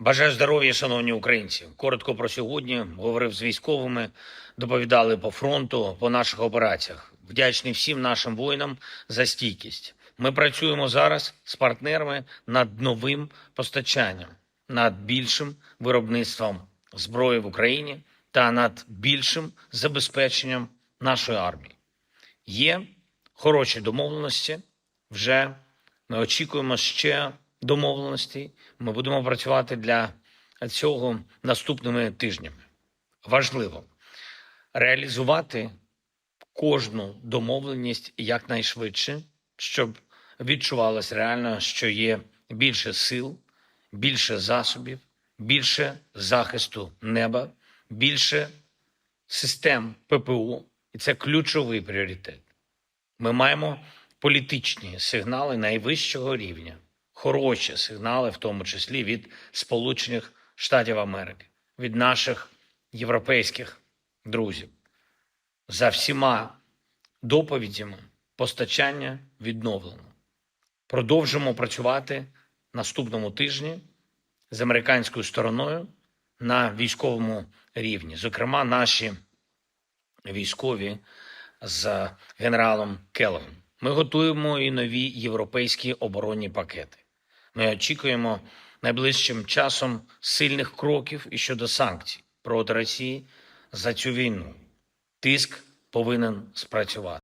Бажаю здоров'я, шановні українці. Коротко про сьогодні говорив з військовими, доповідали по фронту, по наших операціях. Вдячний всім нашим воїнам за стійкість. Ми працюємо зараз з партнерами над новим постачанням, над більшим виробництвом зброї в Україні та над більшим забезпеченням нашої армії. Є хороші домовленості. Вже ми очікуємо ще домовленостей. Ми будемо працювати для цього наступними тижнями. Важливо реалізувати кожну домовленість якнайшвидше, щоб відчувалось реально, що є більше сил, більше засобів, більше захисту неба, більше систем ППО, і це ключовий пріоритет. Ми маємо політичні сигнали найвищого рівня, хороші сигнали, в тому числі від Сполучених Штатів Америки, від наших європейських друзів. За всіма доповідями постачання відновлено. Продовжимо працювати наступному тижні з американською стороною на військовому рівні. Зокрема, наші військові з генералом Келлогом. Ми готуємо і нові європейські оборонні пакети. Ми очікуємо найближчим часом сильних кроків і щодо санкцій проти Росії за цю війну. Тиск повинен спрацювати.